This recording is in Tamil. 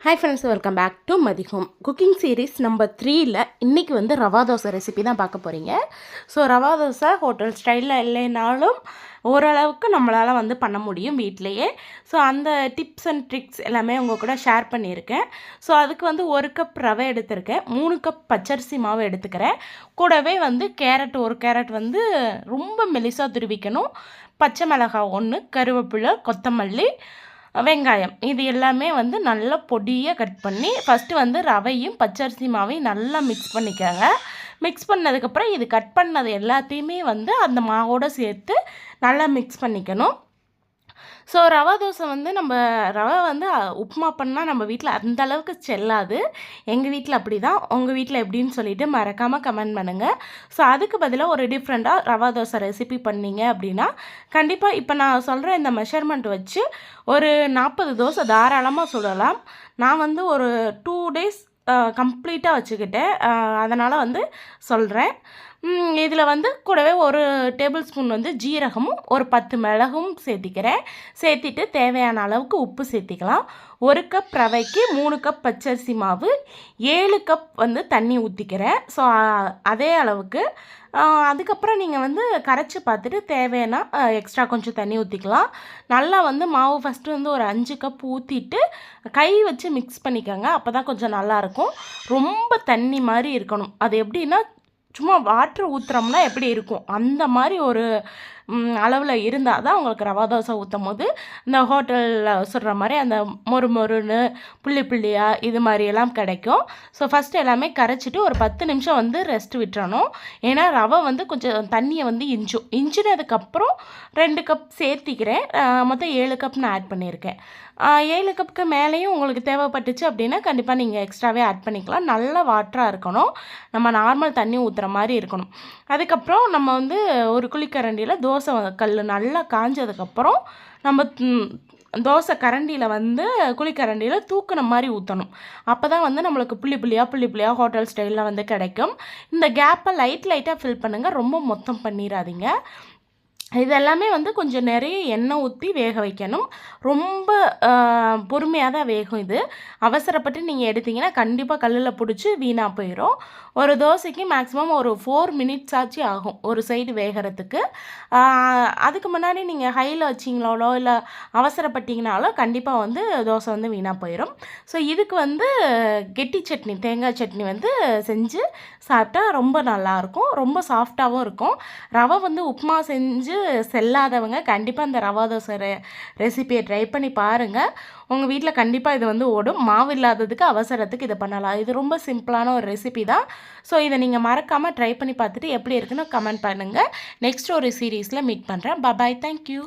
Hi friends welcome back to மதிஹோம் cooking series number த்ரீயில் இன்றைக்கி வந்து ரவா தோசை ரெசிபி தான் பார்க்க போகிறீங்க ஸோ ரவா தோசை ஹோட்டல் ஸ்டைலில் இல்லைனாலும் ஓரளவுக்கு நம்மளால் வந்து பண்ண முடியும் வீட்லேயே. ஸோ அந்த டிப்ஸ் அண்ட் ட்ரிக்ஸ் எல்லாமே உங்கள் கூட ஷேர் பண்ணியிருக்கேன். ஸோ அதுக்கு வந்து ஒரு கப் ரவை எடுத்திருக்கேன். மூணு கப் பச்சரிசி மாவு எடுத்துக்கிறேன். கூடவே வந்து கேரட் ஒரு கேரட் வந்து ரொம்ப மெலிசாக துருவிக்கணும். பச்சை மிளகாய் ஒன்று கருவேப்பிலை கொத்தமல்லி வெங்காயம். இது எல்லாமே வந்து நல்லா பொடியாக கட் பண்ணி ஃபஸ்ட்டு வந்து ரவையும் பச்சரிசி மாவையும் நல்லா மிக்ஸ் பண்ணிக்கோங்க. மிக்ஸ் பண்ணதுக்கப்புறம் இது கட் பண்ணது எல்லாத்தையுமே வந்து அந்த மாவோடு சேர்த்து நல்லா மிக்ஸ் பண்ணிக்கணும். ஸோ ரவா தோசை வந்து நம்ம ரவை வந்து உப்புமா பண்ணால் நம்ம வீட்டில் அந்த அளவுக்கு செல்லாது. எங்கள் வீட்டில் அப்படி தான் உங்கள் வீட்டில் எப்படின்னு சொல்லிட்டு மறக்காமல் கமெண்ட் பண்ணுங்கள் ஸோ அதுக்கு பதிலாக ஒரு டிஃப்ரெண்ட்டாக ரவா தோசை ரெசிபி பண்ணீங்க அப்படின்னா கண்டிப்பாக இப்போ நான் சொல்கிற இந்த மெஷர்மெண்ட் வச்சு ஒரு நாற்பது தோசை தாராளமாக சுடலாம். நான் வந்து ஒரு டூ டேஸ் கம்ப்ளீட்டாக வச்சுக்கிட்டேன். அதனால் வந்து சொல்கிறேன் இதில் வந்து கூடவே ஒரு டேபிள் ஸ்பூன் வந்து ஜீரகமும் ஒரு பத்து மிளகும் சேர்த்திக்கிறேன். சேர்த்திட்டு தேவையான அளவுக்கு உப்பு சேர்த்திக்கலாம். ஒரு கப் ரவைக்கு மூணு கப் பச்சரிசி மாவு ஏழு கப் வந்து தண்ணி ஊற்றிக்கிறேன் ஸோ அதே அளவுக்கு அதுக்கப்புறம் நீங்கள் வந்து கரைச்சி பார்த்துட்டு தேவைன்னா எக்ஸ்ட்ரா கொஞ்சம் தண்ணி ஊற்றிக்கலாம் நல்லா வந்து மாவு ஃபஸ்ட்டு வந்து ஒரு அஞ்சு கப் ஊற்றிட்டு கை வச்சு மிக்ஸ் பண்ணிக்கோங்க. அப்போ தான் கொஞ்சம் நல்லாயிருக்கும் ரொம்ப தண்ணி மாதிரி இருக்கணும். அது எப்படின்னா சும்மா வாட்ரு ஊற்றுறோம்னா எப்படி இருக்கும்? அந்த மாதிரி ஒரு அளவில் இருந்தால் தான் உங்களுக்கு ரவா தோசை ஊற்றும் போது இந்த ஹோட்டலில் சுடுற மாதிரி அந்த மொறு மொறுன்னு புள்ளி புள்ளியாக இது மாதிரியெல்லாம் கிடைக்கும். ஸோ ஃபஸ்ட்டு எல்லாமே கரைச்சிட்டு ஒரு பத்து நிமிஷம் வந்து ரெஸ்ட் விட்டுறணும். ஏன்னா ரவை வந்து கொஞ்சம் தண்ணியை வந்து இஞ்சும். இஞ்சினதுக்கப்புறம் ரெண்டு கப் சேர்த்திக்கிறேன். மொத்தம் ஏழு கப் நான் ஆட் பண்ணியிருக்கேன். ஏழு கப்புக்கு மேலேயும் உங்களுக்கு தேவைப்பட்டுச்சு அப்படின்னா கண்டிப்பாக நீங்கள் எக்ஸ்ட்ராவே ஆட் பண்ணிக்கலாம். நல்ல வாட்டராக இருக்கணும். நம்ம நார்மல் தண்ணி ஊற்றுற மாதிரி இருக்கணும். அதுக்கப்புறம் நம்ம வந்து ஒரு குழிக்கரண்டியில் தோசை தோசை கல் நல்லா காஞ்சதுக்கப்புறம் நம்ம தோசை கரண்டியில் வந்து குழிக்கரண்டியில் தூக்குன மாதிரி ஊற்றணும் அப்போ தான் வந்து நம்மளுக்கு புள்ளி புள்ளியாக புள்ளி புள்ளியாக ஹோட்டல் ஸ்டைலில் வந்து கிடைக்கும். இந்த கேப்பை லைட் லைட்டாக ஃபில் பண்ணுங்கள் ரொம்ப மொத்தம் பண்ணிடாதீங்க இதெல்லாமே வந்து கொஞ்சம் நிறைய எண்ணெய் ஊற்றி வேக வைக்கணும். ரொம்ப பொறுமையாக தான் வேகும் இது. அவசரப்பட்டு நீங்கள் எடுத்தீங்கன்னா கண்டிப்பாக கல்லில் பிடிச்சி வீணாக போயிடும் ஒரு தோசைக்கு மேக்ஸிமம் ஒரு ஃபோர் மினிட்ஸ் ஆச்சு ஆகும் ஒரு சைடு வேகிறதுக்கு. அதுக்கு முன்னாடி நீங்கள் ஹையில் வச்சிங்களாலோ இல்லை அவசரப்பட்டிங்கனாலோ கண்டிப்பாக வந்து தோசை வந்து வீணாக போயிடும் ஸோ இதுக்கு வந்து கெட்டி சட்னி தேங்காய் சட்னி வந்து செஞ்சு சாப்பிட்டா ரொம்ப நல்லாயிருக்கும் ரொம்ப சாஃப்டாகவும் இருக்கும். ரவை வந்து உப்புமா செஞ்சு செல்லாதவங்க கண்டிப்பாக இந்த ரவா தோசை ரெ ரெசிபியை ட்ரை பண்ணி பாருங்கள் உங்கள் வீட்டில் கண்டிப்பாக இது வந்து ஓடும். மாவு இல்லாததுக்கு அவசரத்துக்கு இதை பண்ணலாம். இது ரொம்ப சிம்பிளான ஒரு ரெசிபி தான். ஸோ இதை நீங்கள் மறக்காமல் ட்ரை பண்ணி பார்த்துட்டு எப்படி இருக்குன்னு கமெண்ட் பண்ணுங்கள் நெக்ஸ்ட் ஒரு சீரீஸில் மீட் பண்ணுறேன் பபாய் தேங்க்யூ